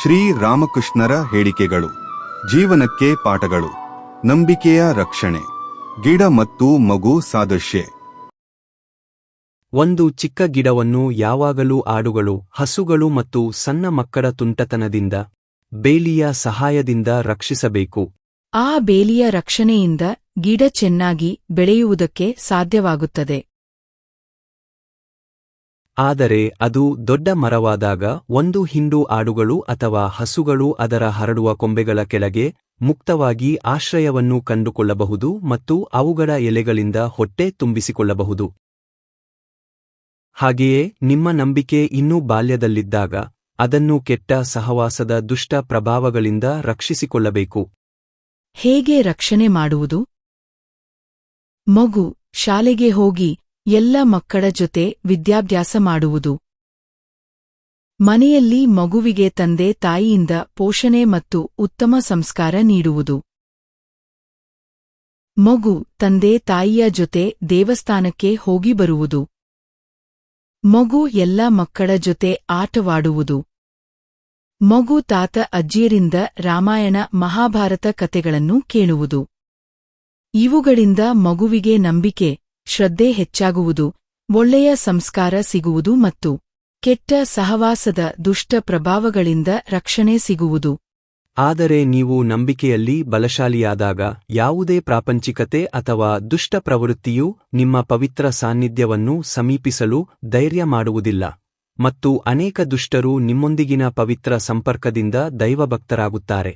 ಶ್ರೀ ರಾಮಕೃಷ್ಣರ ಹೇಳಿಕೆಗಳು ಜೀವನಕ್ಕೆ ಪಾಠಗಳು ನಂಬಿಕೆಯ ರಕ್ಷಣೆ ಗಿಡ ಮತ್ತು ಮಗು ಸಾದೃಶ್ಯ. ಒಂದು ಚಿಕ್ಕ ಗಿಡವನ್ನು ಯಾವಾಗಲೂ ಆಡುಗಳು ಹಸುಗಳು ಮತ್ತು ಸಣ್ಣ ಮಕ್ಕಳ ತುಂಟತನದಿಂದ ಬೇಲಿಯ ಸಹಾಯದಿಂದ ರಕ್ಷಿಸಬೇಕು. ಆ ಬೇಲಿಯ ರಕ್ಷಣೆಯಿಂದ ಗಿಡ ಚೆನ್ನಾಗಿ ಬೆಳೆಯುವುದಕ್ಕೆ ಸಾಧ್ಯವಾಗುತ್ತದೆ. ಆದರೆ ಅದು ದೊಡ್ಡ ಮರವಾದಾಗ ಒಂದು ಹಿಂಡು ಆಡುಗಳು ಅಥವಾ ಹಸುಗಳು ಅದರ ಹರಡುವ ಕೊಂಬೆಗಳ ಕೆಳಗೆ ಮುಕ್ತವಾಗಿ ಆಶ್ರಯವನ್ನು ಕಂಡುಕೊಳ್ಳಬಹುದು ಮತ್ತು ಅವುಗಳ ಎಲೆಗಳಿಂದ ಹೊಟ್ಟೆ ತುಂಬಿಸಿಕೊಳ್ಳಬಹುದು. ಹಾಗೆಯೇ ನಿಮ್ಮ ನಂಬಿಕೆ ಇನ್ನೂ ಬಾಲ್ಯದಲ್ಲಿದ್ದಾಗ ಅದನ್ನು ಕೆಟ್ಟ ಸಹವಾಸದ ದುಷ್ಟ ಪ್ರಭಾವಗಳಿಂದ ರಕ್ಷಿಸಿಕೊಳ್ಳಬೇಕು. ಹೇಗೆ ರಕ್ಷಣೆ ಮಾಡುವುದು? ಮಗು ಶಾಲೆಗೆ ಹೋಗಿ ಎಲ್ಲ ಮಕ್ಕಳ ಜೊತೆ ವಿದ್ಯಾಭ್ಯಾಸ ಮಾಡುವುದು. ಮನೆಯಲ್ಲಿ ಮಗುವಿಗೆ ತಂದೆ ತಾಯಿಯಿಂದ ಪೋಷಣೆ ಮತ್ತು ಉತ್ತಮ ಸಂಸ್ಕಾರ ನೀಡುವುದು. ಮಗು ತಂದೆ ತಾಯಿಯ ಜೊತೆ ದೇವಸ್ಥಾನಕ್ಕೆ ಹೋಗಿ ಬರುವುದು. ಮಗು ಎಲ್ಲ ಮಕ್ಕಳ ಜೊತೆ ಆಟವಾಡುವುದು. ಮಗು ತಾತ ಅಜ್ಜಿಯರಿಂದ ರಾಮಾಯಣ, ಮಹಾಭಾರತ ಕಥೆಗಳನ್ನು ಕೇಳುವುದು. ಇವುಗಳಿಂದ ಮಗುವಿಗೆ ನಂಬಿಕೆ ಶ್ರದ್ಧೆ ಹೆಚ್ಚಾಗುವುದು, ಒಳ್ಳೆಯ ಸಂಸ್ಕಾರ ಸಿಗುವುದು ಮತ್ತು ಕೆಟ್ಟ ಸಹವಾಸದ ದುಷ್ಟ ಪ್ರಭಾವಗಳಿಂದ ರಕ್ಷಣೆ ಸಿಗುವುದು. ಆದರೆ ನೀವು ನಂಬಿಕೆಯಲ್ಲಿ ಬಲಶಾಲಿಯಾದಾಗ ಯಾವುದೇ ಪ್ರಾಪಂಚಿಕತೆ ಅಥವಾ ದುಷ್ಟ ಪ್ರವೃತ್ತಿಯು ನಿಮ್ಮ ಪವಿತ್ರ ಸಾನ್ನಿಧ್ಯವನ್ನು ಸಮೀಪಿಸಲು ಧೈರ್ಯ ಮಾಡುವುದಿಲ್ಲ ಮತ್ತು ಅನೇಕ ದುಷ್ಟರು ನಿಮ್ಮೊಂದಿಗಿನ ಪವಿತ್ರ ಸಂಪರ್ಕದಿಂದ ದೈವಭಕ್ತರಾಗುತ್ತಾರೆ.